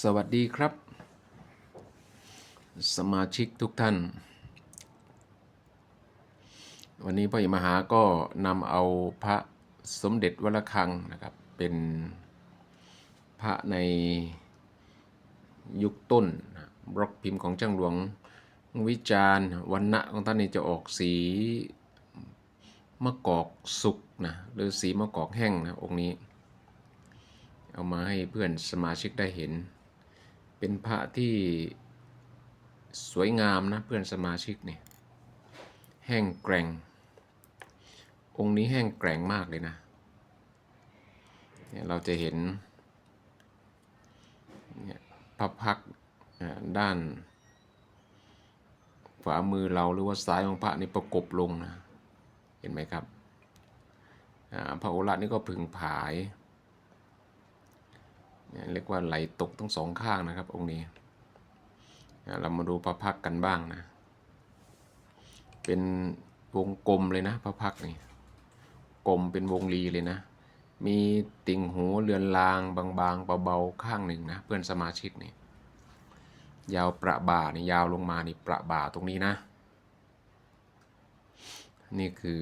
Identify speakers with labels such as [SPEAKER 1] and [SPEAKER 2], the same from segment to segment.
[SPEAKER 1] สวัสดีครับ สมาชิกทุกท่าน วันนี้พ่อใหญ่มหาก็นำเอาพระสมเด็จวระฆังนะครับ เป็นพระในยุคต้นบล็อกพิมพ์ของจ้างหลวงวิจารณ์วันณะของท่านนี่จะออกสีมะกอกสุกนะหรือสีมะกอกแห้งนะองค์นี้ เอามาให้เพื่อนสมาชิกได้เห็น เป็นพระที่สวยงามนะเพื่อนสมาชิกนี่แห้งแกร่ง องค์นี้แห้งแกร่งมากเลยนะเนี่ยเราจะเห็นเนี่ยพระพักด้านขวามือเราหรือว่าซ้ายของพระนี่ประกบลงนะ เห็นไหมครับพระโอรสนี่ก็พึงผาย เรียกว่าไหลตกทั้งสองข้างนะครับ องค์นี้ เรามาดูพระพักกันบ้างนะ เป็นวงกลมเลยนะพระพักนี่กลมเป็นวงรีเลยนะ มีติ่งหูเรือนรางบางๆเบาๆข้างหนึ่งนะเพื่อนสมาชิกนี่ยาวประบ่านี่ยาวลงมานี่ประบ่าตรงนี้นะ นี่คือ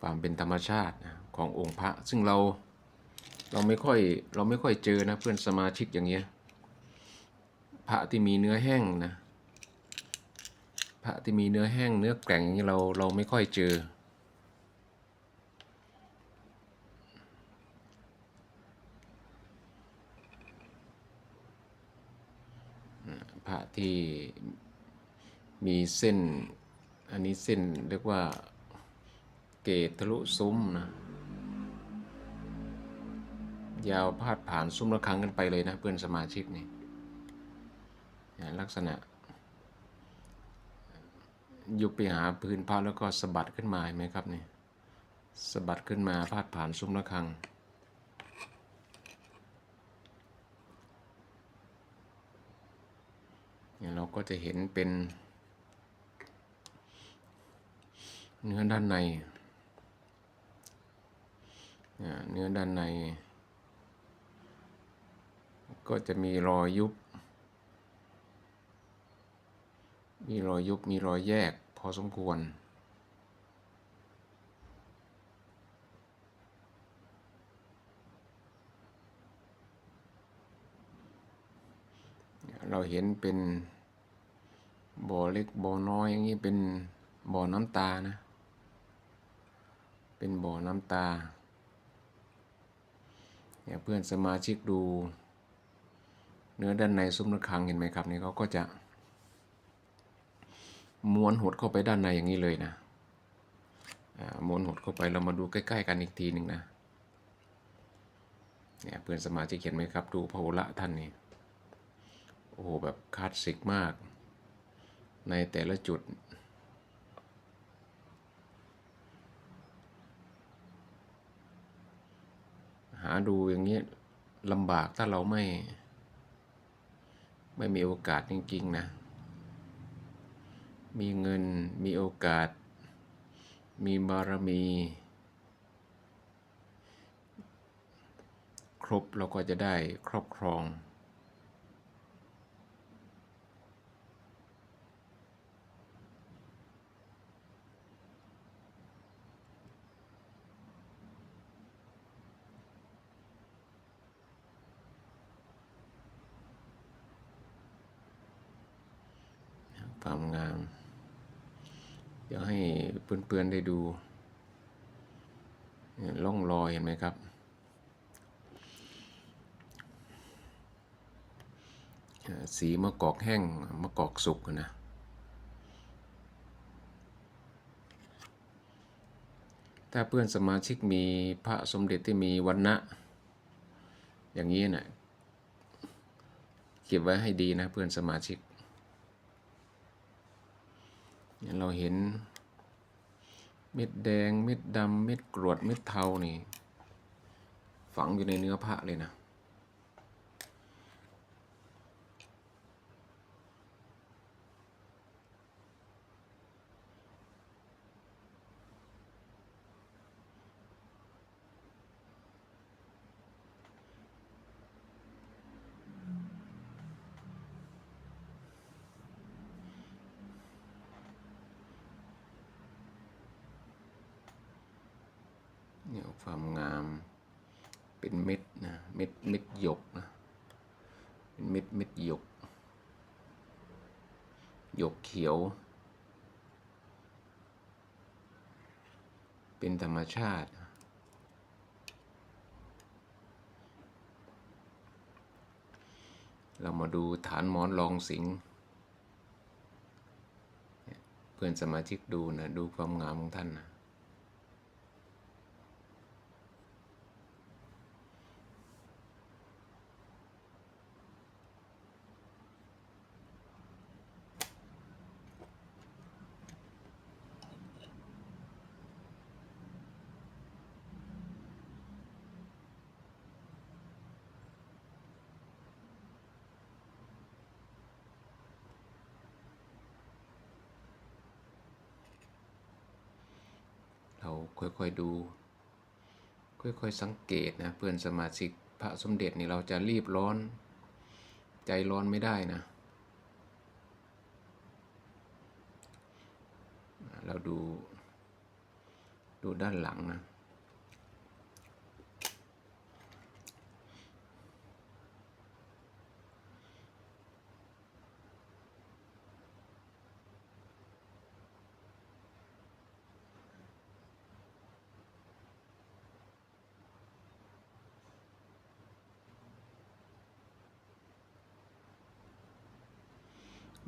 [SPEAKER 1] ความเป็นธรรมชาตินะขององค์พระซึ่งเรา เราไม่ค่อยเราไม่ค่อยเจอนะเพื่อนสมาชิกอย่างเงี้ยพระที่มีเนื้อแห้งนะพระที่มีเนื้อแห้งเนื้อแกร่งอย่างนี้เราเราไม่ค่อยเจอ พระที่มีเส้นอันนี้เส้นเรียกว่าเกตทะลุซุ้มนะ ยาวพาดผ่านซุ้มระฆังกันไปเลยนะเพื่อนสมาชิกนี่ลักษณะ ยุบไปหาพื้นพระแล้วก็สะบัดขึ้นมาเห็นไหมครับนี่สะบัดขึ้นมาพาดผ่านซุ้มระฆังเนี่ยเราก็จะเห็นเป็นเนื้อด้านใน เนื้อด้านใน ก็จะมีรอยยุบ มีรอยยุบ มีรอยแยกพอสมควร เราเห็นเป็นบ่อเล็กบ่อน้อยอย่างนี้เป็นบ่อน้ำตานะ เป็นบ่อน้ำตาเนี่ยเพื่อนสมาชิกดู เนื้อด้านในซุ้มระฆังเห็นไหมครับนี่เขาก็จะม้วนหดเข้าไปด้านในอย่างนี้เลยนะม้วนหดเข้าไปเรามาดูใกล้ ๆ กันอีกทีหนึ่งนะเนี่ยเพื่อนสมาชิกเห็นไหมครับ ดูพระโอระท่านนี่โอ้โหแบบคลาสสิกมาก ในแต่ละจุดหาดูอย่างนี้ลำบากถ้าเราไม่ ไม่มีโอกาสจริงๆนะ มีเงิน มีโอกาส มีบารมี ครบเราก็จะได้ครอบครอง ความงาม เดี๋ยวให้เพื่อนๆได้ดูเนี่องรอยเห็นไหมครับ สีมะกอกแห้งมะกอกสุกนะถ้าเพื่อนสมาชิกมีพระสมเด็จที่มีวันนะอย่างนี้นะเก็บไว้ให้ดีนะเพื่อนสมาชิก เราเห็น เม็ดแดง เม็ดดำเม็ดกรวด เม็ดเทานี่ ฝังอยู่ในเนื้อพระเลยนะ เนี่ยความงาม เป็นเม็ดนะ เม็ดเม็ดหยกนะ เป็นเม็ดเม็ดหยก หยกเขียว เป็นธรรมชาติเรามาดูฐานหมอนรองสิง เพื่อนสมาชิกดูนะ ดูความงามของท่านนะ ค่อยๆดู ค่อยๆสังเกตนะเพื่อนสมาชิกพระสมเด็จนี่เราจะรีบร้อน ใจร้อนไม่ได้นะ เราดูดูด้านหลังนะ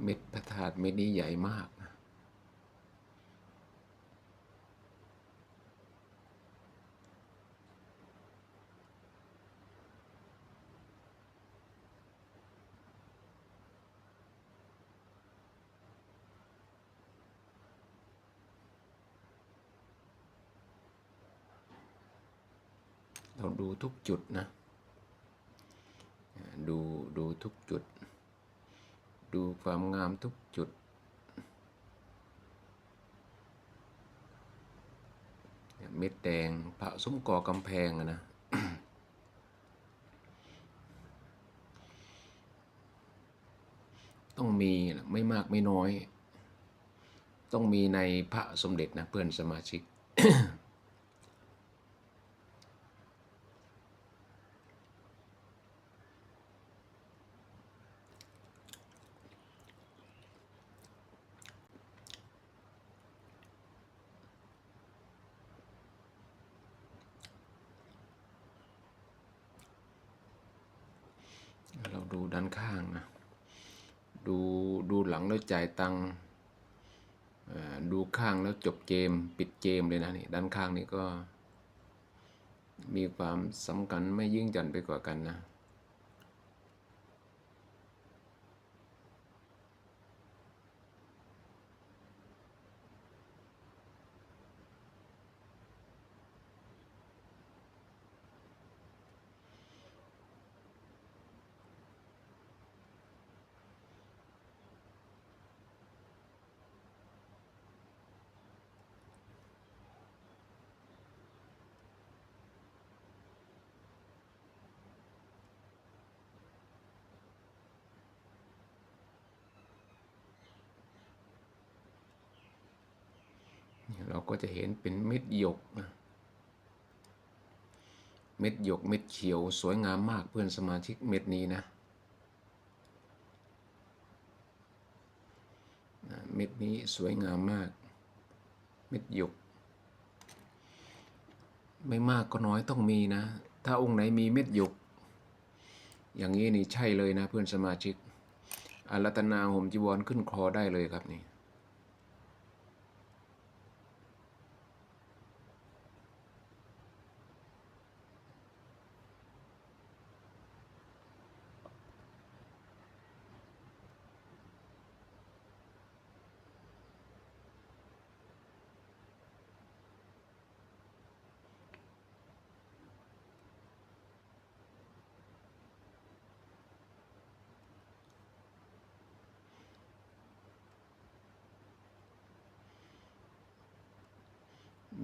[SPEAKER 1] เม็ดพระธาตุเม็ดนี้ใหญ่มากนะเราดูทุกจุดนะ ดูดูทุกจุด ดูความงามทุกจุดเม็ดแดงพระซุ้มก่อกำแพงอะนะต้องมีไม่มากไม่น้อย ต้องมีในพระสมเด็จนะเพื่อนสมาชิก เราดูด้าน ข้างนะดูดูหลังแล้วจ่ายตังค์ดูข้างแล้วจบเกมปิดเกมเลยนะนี่ด้านข้างนี่ก็ มีความสำคัญไม่ยิ่งหย่อนไปกว่ากันนะ ก็จะเห็นเป็นเม็ดหยกนะเม็ดหยกเม็ดเขียวสวยงามมากเพื่อนสมาชิกเม็ดนี้นะ เม็ดนี้สวยงามมาก เม็ดหยก ไม่มากก็น้อยต้องมีนะ ถ้าองค์ไหนมีเม็ดหยก อย่างนี้นี่ใช่เลยนะเพื่อนสมาชิกอารัตนาห่มจีวรขึ้นคอได้เลยครับนี่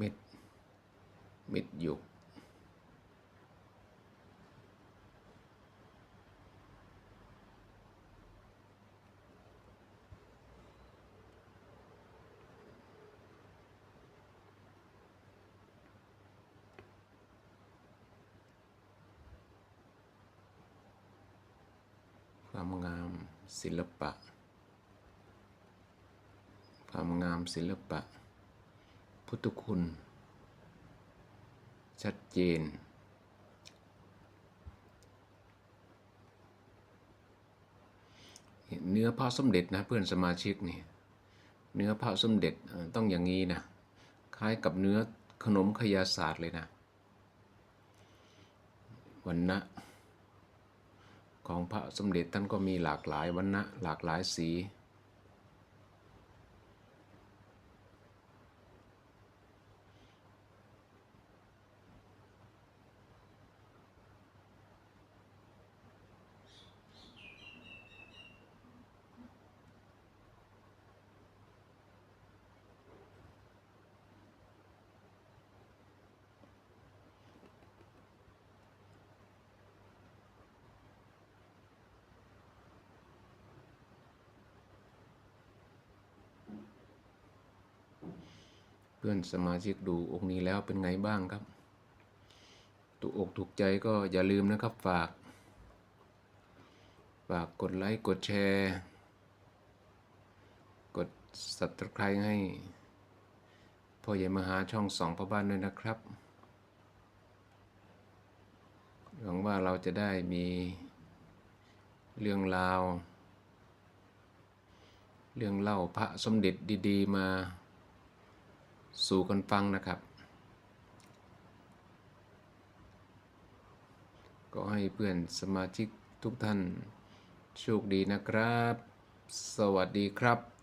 [SPEAKER 1] มิดเมิดหยุกความงามศิลปะ ความงามศิลปะ พุทธคุณ ชัดเจน เนื้อพระสมเด็จนะเพื่อนสมาชิกนี่เนื้อพระสมเด็จต้องอย่างนี้นะ คล้ายกับเนื้อขนมขยาศาสตร์เลยนะ วันนะของพระสมเด็จท่านก็มีหลากหลายวันนะหลากหลายสี พื่อนสมาชิกดูองค์นี้แล้วเป็นไงบ้างครับ ถูกอกถูกใจก็อย่าลืมนะครับฝาก ฝากกดไลค์กดแชร์ กด subscribe ให้พ่อใหญ่มหาช่องสองพ่อบ้านด้วยนะครับ หวังว่าเราจะได้มีเรื่องราว เรื่องเล่าพระสมเด็จดี ๆ มา สู่กันฟังนะครับ ก็ให้เพื่อนสมาชิกทุกท่านโชคดีนะครับ สวัสดีครับ